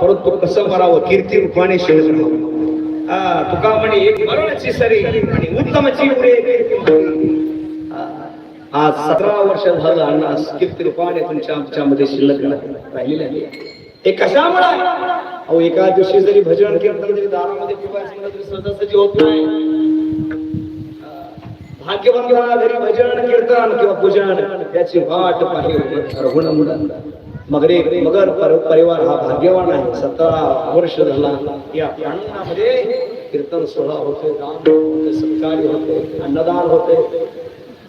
परंतु कसं मरावं कीर्ती रूपाने शेळ राहावं. तुका म्हणे एक मरणाची सरी आणि उत्तमची उरे आज सतरा वर्ष झालं अण्णा कीर्ती रूपाने तुमच्या आमच्यामध्ये शिल्लक राहिलेले आहे. हे कशामुळे आहे? अहो एका दिवशी जरी भजन कीर्तन जरी दारामध्ये ठेवायचं सहजासहजी होत नाही. भाग्यवंताला घरी भजन कीर्तन किंवा पूजन त्याची वाट पाहिजे रघुण मुलांना मगरे मगर पर- परिवार हा भाग्यवान आहे. सतरा वर्ष झाला. या प्रांगणामध्ये कीर्तन सोहळा होते दान होते सत्कार्य होते अन्नदान होते.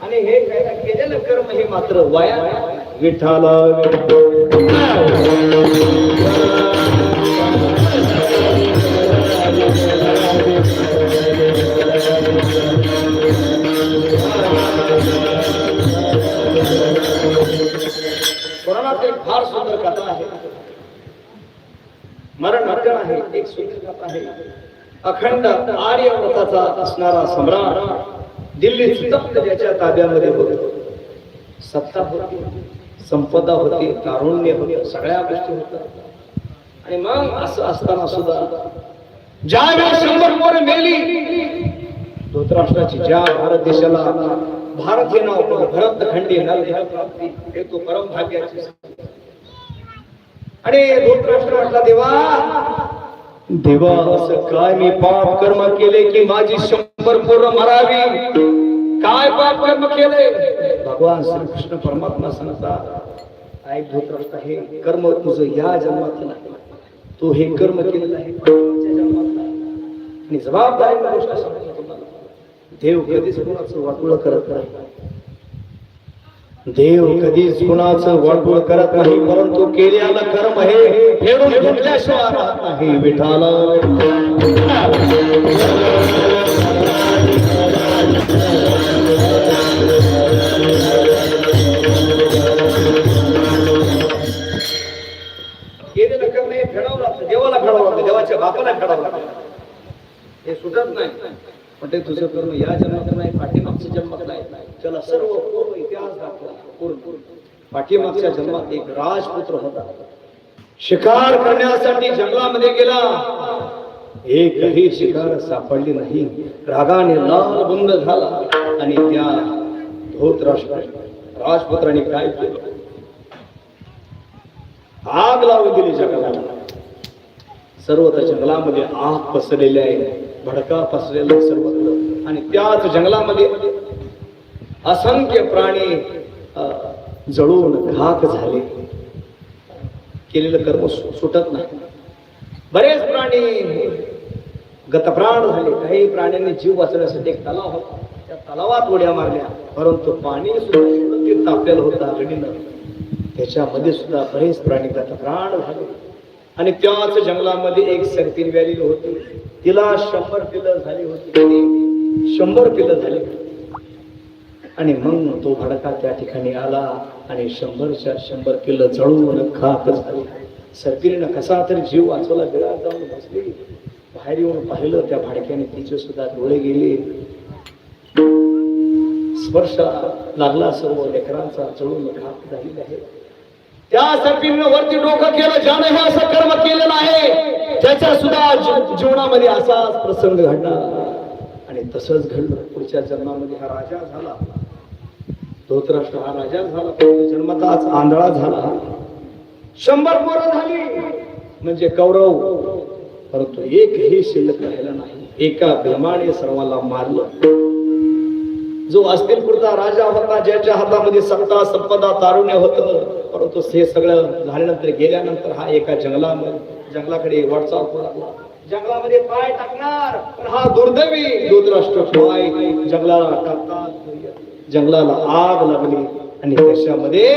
आणि हे काय केलेलं कर्म हे मात्र वाया विठाला मरणात एक फार सुंदर कथा आहे. मरण मरण आहे एक सुंदर कथा आहे. अखंड आर्यव्रताचा असणारा सम्राट दिल्ली सुतप्त त्याच्या ताब्यामध्ये होतो. सत्ता होती संपदा होती तारुण्य होते सगळ्या गोष्टी होत्या. आणि मग असं असताना सुद्धा ज्या वेळेस शंभर पोर मेली. धोतराष्ट्राची ज्या भारत देशाला भारत हे नाव भरत खंडी नल प्राप्ती हे तो परम भाग्याची आणि धोतराष्ट्र म्हटला देवा देवा असं काय मी पाप कर्म केले की माझी शंभर पूर्ण मरावी? काय पाप कर्म केले? भगवान श्रीकृष्ण परमात्मा सांगतात ऐक धोतराष्ट्र हे कर्म तुझं या जन्मात नाही. तो हे कर्म केलेलं आहे आणि जबाबदारी गोष्ट सांगतो देव कधीच कोणाचं वाटोळ करत नाही. देव कधीच कुणाचं वाटोळ करत नाही परंतु केलेलं कर्म हे फेडून घेतल्याशिवाय राहत नाही. विठाला केलेलं कर्म हे फेडावं लागतं देवाला फेडावं लागतं देवाच्या बापाला फेडावं लागतं. हे सुटत नाही. पण ते तुझं कर्म या जन्मात नाही पाठीमागच्या जन्मात नाही. त्याला सर्व पूर्व इतिहास पाठीमागच्या जन्मात एक राजपुत्र होता. शिकार करण्यासाठी जंगलामध्ये गेला. एकही शिकार सापडली नाही. रागाने लाल बंद झाला आणि त्या धोत राजपुत्राने काय केलं? आग लावून दिली जगाला. सर्व त्या जंगलामध्ये आग पसरलेली आहे. भडका पसरलेला सर्वत्र. आणि त्याच जंगलामध्ये असंख्य प्राणी जळून घाक झाले. केलेलं कर्म सु- सुटत नाही. बरेच प्राणी गतप्राण झाले. काही प्राण्यांनी जीव वाचवण्यासाठी एक तलाव होता. त्या तलावात उड्या मारल्या. परंतु पाणी सुद्धा तापलेलं होतं आगडीनं त्याच्यामध्ये सुद्धा बरेच प्राणी गतप्राण झाले. आणि त्याच जंगलामध्ये एक सरतीन व्याली होती. तिला शंभर पिलं झाली होती. शंभर पिलं झाली. होती आणि मग तो भडका त्या ठिकाणी आला आणि शंभरच्या शंभर पिल्लं जळून खात झाली. सगळीनं कसा तरी जीव वाचवला बिळात जाऊन बसली. बाहेर येऊन पाहिलं त्या भाडक्याने तिचे सुद्धा डोळे गेले. स्पर्श लागला सर्व लेकरांचा जळून खात झालेला आहे. त्या सर्पीनं वरती डोकं केलं ज्याने हे असं कर्म केलेलं आहे त्याच्या सुद्धा जीवनामध्ये असाच प्रसंग घडला आणि तसंच घडलं पुढच्या जन्मामध्ये हा राजा झाला. धोतराष्ट्र हा राजा झाला परंतु जन्मताच आंधळा झाला. शंभर पोरं झाली. म्हणजे कौरव. परंतु एकही शिल्लक राहिला नाही. एका भीमाने सर्वांना मारलं. जो अस्तिलपूरचा राजा होता ज्याच्या हातामध्ये सत्ता संपदा तारुण्य होतं परंतु हे सगळं झाल्यानंतर गेल्यानंतर हा एका जंगलामध्ये जंगलाकडे वाटचाल करू लागला. जंगलामध्ये पाय टाकणार पण हा दुर्दैवी धृतराष्ट्र पाय जंगलाला टाकतात. जंगलाला आग लागली आणि त्याच्यामध्ये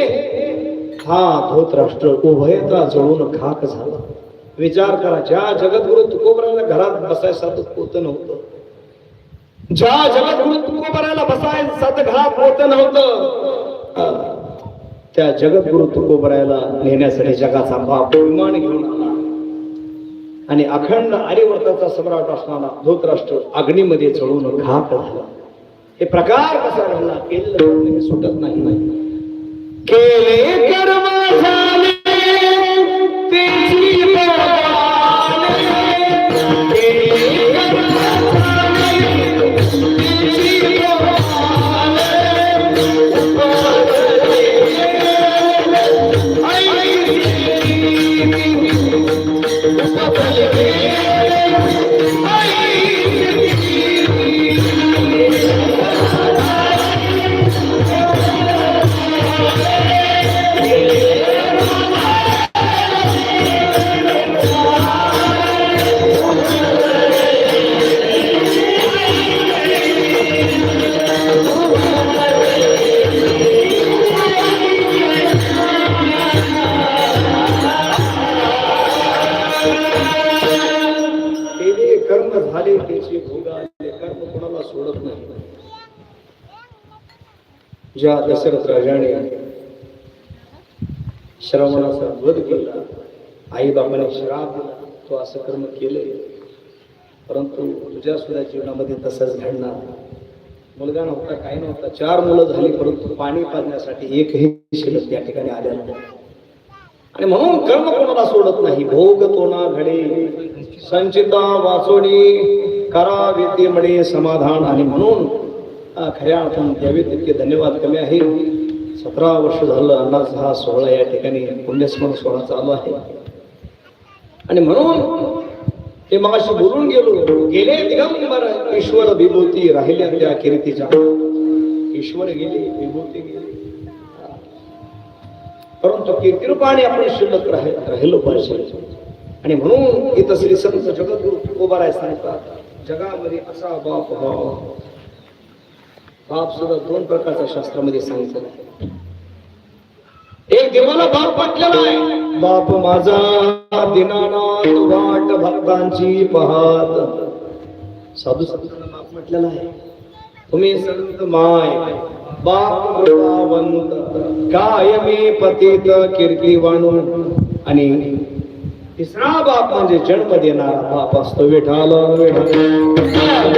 हा धोतराष्ट्र उभयता जळून खाक झाला. विचार करा ज्या जगद्गुरु तुकोबराला घरात बसायसारखं पोत नव्हतं ज्या जगद्गुरु तुकोबराला बसायचं घरात पोत नव्हतं त्या जगद्गुरु तुकोबरायला नेण्यासाठी जगाचा बाप विमान घेऊन आला. आणि अखंड आर्यवर्ताचा सम्राट असणारा धोतराष्ट्र अग्नीमध्ये जळून घात झाला. हे प्रकार कसा घडला केलेलं सुटत नाही. केले कर्म ज्या दशरथ राजाने श्रवणाचा वध केला आई बाबाने श्राप दिला तो असं कर्म केले. परंतु तुझ्या सुद्धा जीवनामध्ये तसंच घडणार. मुलगा नव्हता काही नव्हता चार मुलं झाली परंतु पाणी पाजण्यासाठी एकही शिल्लक त्या ठिकाणी आल्या नव्हत्या आणि म्हणून कर्म कोणाला सोडत नाही? भोग तोना घडे? संचिता वाचोडी करा विद्ये म्हणे समाधान. आणि म्हणून खऱ्या अर्थानं द्यावे तितके धन्यवाद कमी आहे. सतरा वर्ष झालं अंदाज हा सोहळा या ठिकाणी पुण्यस्मरण सोहळा चालू आहे. आणि म्हणून ते मगाशी बोलून गेलो गेले दिगंबर ईश्वर विभूती राहिल्या त्या कीर्तीच्या. ईश्वर गेले विभूती गेली. परंतु कीर्तिरूपाने आपण शिल्लक राहि- राहिलो पाहिजे. आणि म्हणून इथं श्री संत जगद्गुरु तुकोबाराय सांगतात जगामध्ये असा बाप भाव बाप सुद्धा दोन प्रकारच्या शास्त्रामध्ये सांगितलं एक देवाला बाप म्हटलेला आहे. बाप माझा दिनानाथ वाट भक्तांची पहात. साधू संतांना बाप म्हटलेला आहे. तुम्ही संत माय. बाप वृंदावंत काय मी पतित कीर्तिवाणू आणि तिसरा बाप म्हणजे जन्म देणारा बाप असतो विठाल विठाल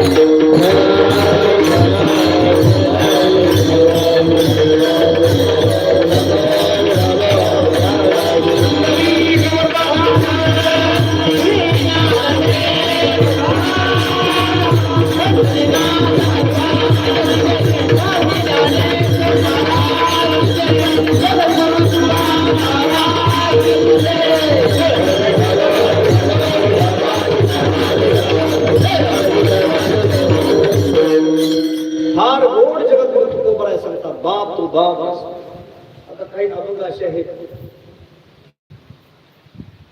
काही अभंग असे आहेत.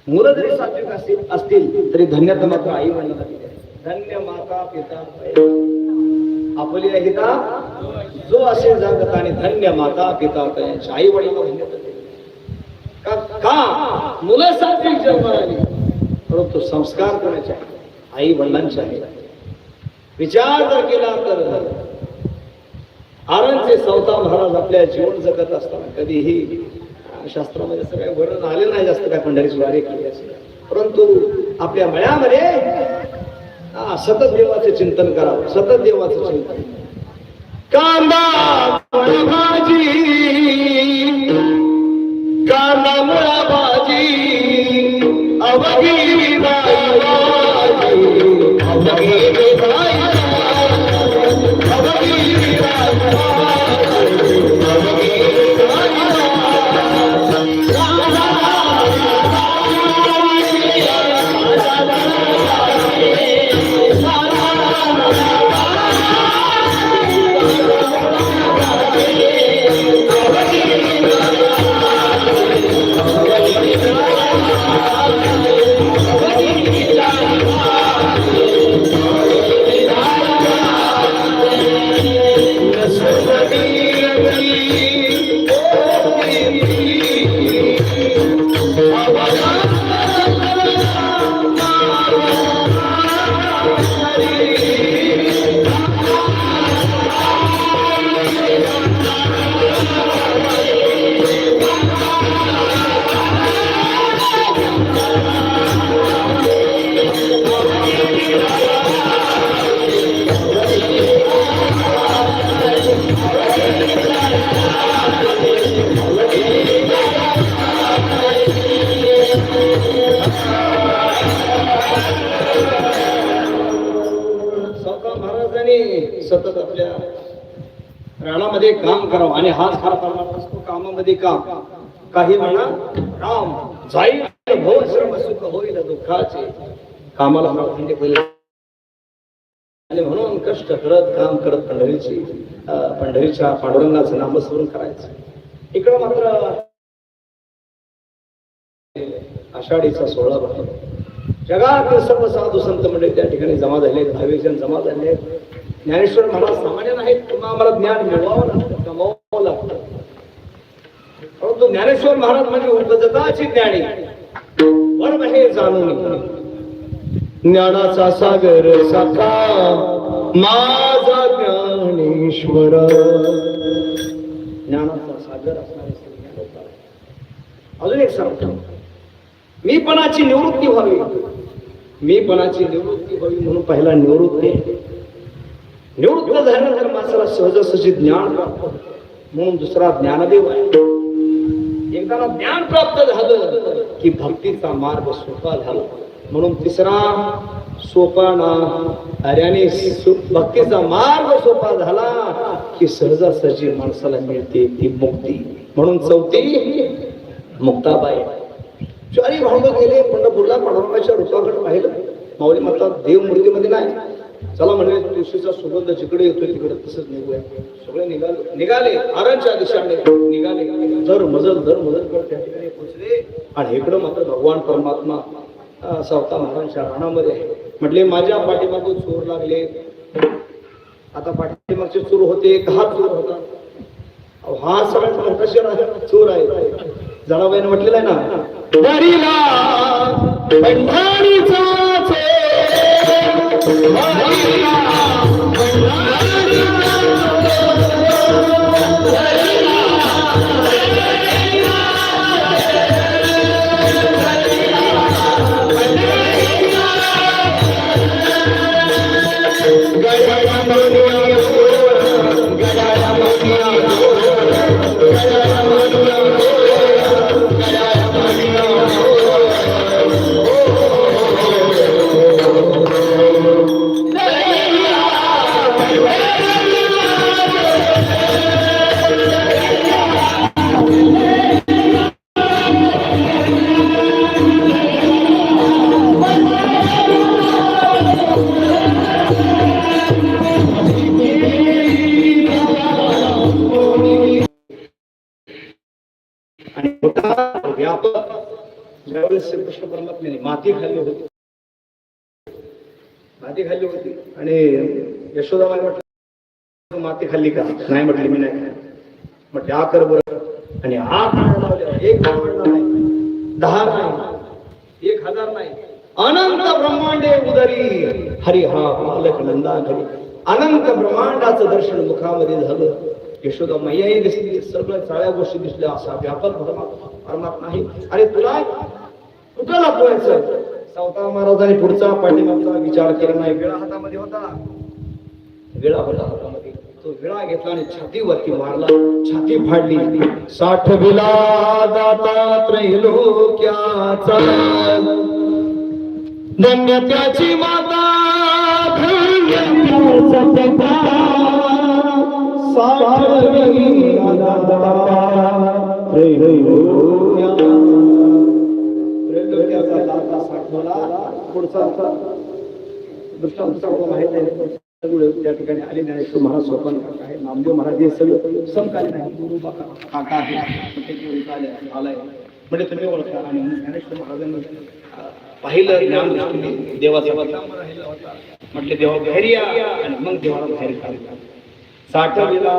मुलं जरी सात्विक असतील असतील तरी धन्यता मात्र आई वडिलांना दिली धन्य माता पिता आपली हिता जो असे जगत आणि धन्य माता पिता त्यांच्या आई वडील का का? मुलं सात्विक जन्माला आली. परंतु संस्कार कोणाचे आई वडिलांचे आहेत. विचार जर केला तर आरणचे सौता महाराज आपल्या जीवन जगत असताना कधीही शास्त्रामध्ये असं काही वर्णन आले नाही जास्त काय पंढरीची वारी केली असेल. परंतु आपल्या मळ्यामध्ये सतत देवाचं चिंतन करावं सतत देवाचं चिंतन. कांदा भाजी कांदा मुळा भाजी अवघी अवघी बाई स्वतः सतत आपल्या राणामध्ये काम करावं आणि हाच खरा परमात्मा असतो कामामध्ये काम. काही म्हणा काम जाईल भव श्रम सुख होईल दुःखाचे. कामाला म्हणजे पहिले आणि म्हणून कष्ट करत काम करत पंढरीची पंढरीच्या पांडुरंगाचं नामस्मरण करायचं. इकडं मात्र आषाढीचा सोहळा भरतो. जगातील सर्व साधू संत मंडळी त्या ठिकाणी जमा झाले भावेजन जमा झाले ज्ञानेश्वर महाराज सामान्य नाहीत पुन्हा आम्हाला ज्ञान मिळवावं लागतं कमावावं लागतं. परंतु ज्ञानेश्वर महाराज म्हणजे उपजताची ज्ञानी. वर्म हे जाणून ज्ञानाचा सागर साखा माझा ज्ञानेश्वर. ज्ञानाचा सागर अजून एक सांगतो. मीपणाची निवृत्ती व्हावी. मीपणाची निवृत्ती व्हावी म्हणून पहिला निवृत्ती. निवृत्त झाल्यानंतर माणसाला सहजासहजी ज्ञान प्राप्त म्हणून दुसरा ज्ञानदेव आहे. एकदा ज्ञान प्राप्त झालं की भक्तीचा मार्ग सोपा झाला. म्हणून तिसरा सोपाना अऱ्याने भक्तीचा मार्ग सोपा झाला की सहजासहजी माणसाला मिळते ती मुक्ती. म्हणून चौथी मुक्ताबाई. चारी भांड गेले पंढरपूरला पांडुरंगाच्या रूपाकडे पाहिलं. माऊली म्हणतात देव मूर्तीमध्ये नाही. चला म्हणजे तुळशीचा सुगंध जिकडे येतोय तिकडे तसंच निघूया. सगळे निघाले. निघाले आरांच्या दिशाने. निघाले. दर मजल दर मजल त्या ठिकाणी पोचले आणि इकडं मात्र भगवान परमात्मा सावता महाराजांच्या राणामध्ये आहे. म्हटले माझ्या पाठीमागून चोर लागले. आता पाठीमागचे चोर होते हा चोर होता. अहो, हा सगळ्यात मोठा शहर आहे चोर आहे. जनाबाईने म्हटलेलं आहे ना परमात्म्याने खाल्ली होती. माती खाल्ली होती. आणि यशोदाबाई म्हटलं माती खाल्ली का? नाही म्हटली मी नाही म्हटले हा कर बरं. आणि आठ खायला लावले एक ब्रह्मांड नाही. दहा नाही एक हजार नाही. अनंत ब्रह्मांडे उदरी. हरी हा बालक नंदा घरी अनंत ब्रह्मांडाचं दर्शन मुखामध्ये झालं. यशोदा मैयाही दिसली. सगळं चाळ्या गोष्टी दिसल्या. असा व्यापक परमात्मा परमात्मा आहे. अरे तुला कुठं लपवायचं? सावता महाराजांनी पुढचा पाठीमागचा विचार केला नाही. वेळा हातामध्ये होता. विळा होता हातामध्ये. तो विळा घेतला आणि छातीवरती मारला. छाती फाडली. साठ विला दाता त्रैलोक्याचा. धन्य त्याची माता साठ विला दाता त्रैलोक्याचा. साठवला आमचा दृष्टांत सर्व माहीत आहे. सगळे त्या ठिकाणी आले ज्ञानेश्वर महाराज सोपान काका आहे. नामदेव महाराज हे सगळं समकालीन आहे गुरु काका आहे आलाय म्हणजे तुम्ही ओळखा आणि ज्ञानेश्वर महाराजांनी पाहिलं ज्ञान दृष्टीने देवाचा राहिला होता म्हटले देवा बाहेर या आणि मग देवाला बाहेर काढला. साठविला